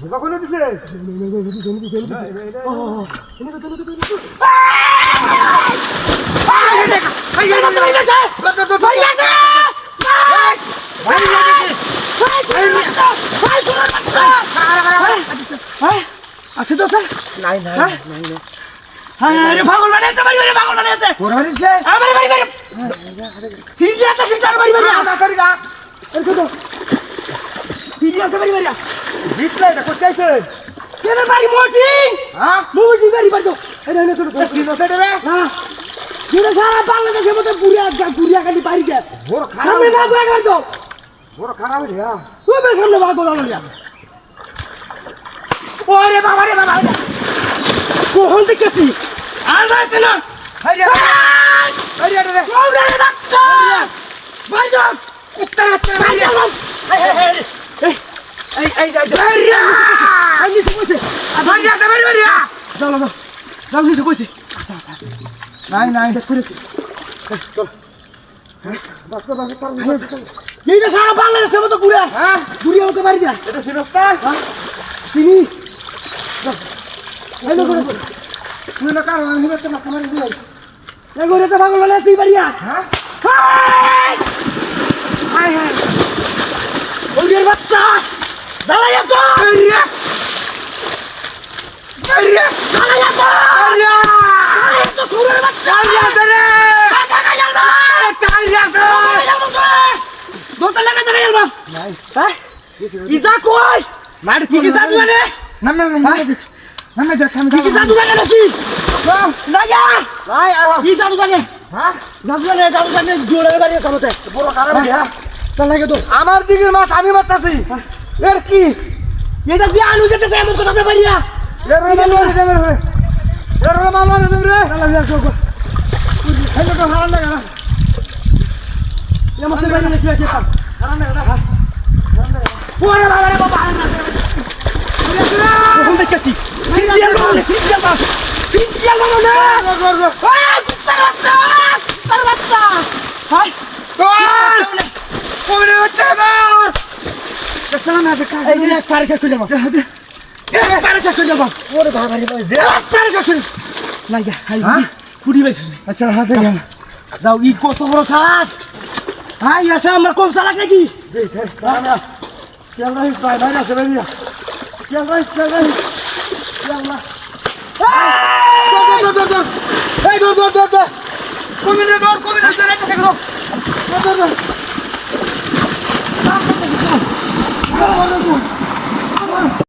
করে দিছে আছে তো স্যার নাই নাই হ্যাঁ? হ্যাঁ রে পাগল বানিয়েছে বাড়ি বাড়ি পাগল বানিয়েছে তোর হারিছে আমার বাড়ি বাড়ি সিরিয়াস আছে চার বাড়ি বাড়ি বাড়ি এটা করতে আইছে কেন বাড়ি মর্জিং হ্যাঁ? মর্জিং গাড়ি বাড়ি এটা এনে করে কি নতে দেবে? হ্যাঁ। যেটা সারা বাংলাদেশের মধ্যে বুড়িয়া বুড়িয়া কাটি বাড়ি যায় বড় খারাপ সামনে ভাগ একবার তো বড় খারাপ রে হ্যাঁ। তুমি সামনে ভাগ বলা লিয়া ওরে বাবা রে বাবা কখন দেখেছি? আর যাইতে না। হাইরে হাইরে রে ওরে বাচ্চা। বাড়ি যাও। কুত্তা রাস্তা বাড়ি যাও। এই এই যাই আমি নিচে বসে বাড়ি যা বাড়ি বাড়ি যা! যাও যাও যাও নিচে বসে। নাই নাই। শেষ করেছি। বাস্তা বাস্তা এই যে সারা বাংলাদেশের মতো ঘুরে হ্যাঁ? ঘুরিয়ে মতো বাড়ি যায় এটা সিরস্তা তিনি এই লোক তুই না কারণ আমি হচ্ছে না তোমার দিলাই এই ঘুরে তো পাগল হলে তুই বাড়িয়া হ্যাঁ হাই হাই হাই ওদের বাচ্চা দাঁড়াই তো হাইরে হাইরে দাঁড়াই তো হাইরে দাঁড়াই তো ঘুরের বাচ্চা হাইরে রে টাকা গেল না হাইরে দোতলা লাগা জায়গা গেল নাই হ্যাঁ ইজা কই? মার কি কি জাদু জানে নাম নাম নাম নাম দেখ। আমি কি জাদু জানে নাকি? না। যা ভাই আর কি জাদু জানে? হ্যাঁ? জাদু জানে জাদু জানে জোরে বাড়ি কামতে বড় খারাপ রে হ্যাঁ? চল লাগে তো। আমার দিকের মাছ আমি মারতাছি। এর কি? এটা যে আলু যেতেছে এমন কথা বাড়িয়া। এর রে। মামা রে। রে এর রে মামা রে দেবে রে হেলো তো হারান লাগা না করে বাড়ি নাকি আছে হারান লাগা না ওরে বাবা রে বাবা দেখেছি? সিরিয়াল মানে সিরিয়াল মানে সিরিয়াল মানে গর গর আয় কুত্তার বাচ্চা কুত্তার বাচ্চা। হাই ওরে বাচ্চা গর সালাম না দেখা এই যে পারে শেষ করে যাব পারে শেষ করে যাব ওরে বাবা রে বাবা পারে শেষ করে না হাই হ্যাঁ? কুড়ি বাইশ আচ্ছা হাতে গেল যাও ই কত বড় সালাদ? হাই আছে আমরা কম সালাদ নাকি? কেন রাইস ভাই ভাই আছে ভাই কেন রাইস কেন রাইস এই! একটা দর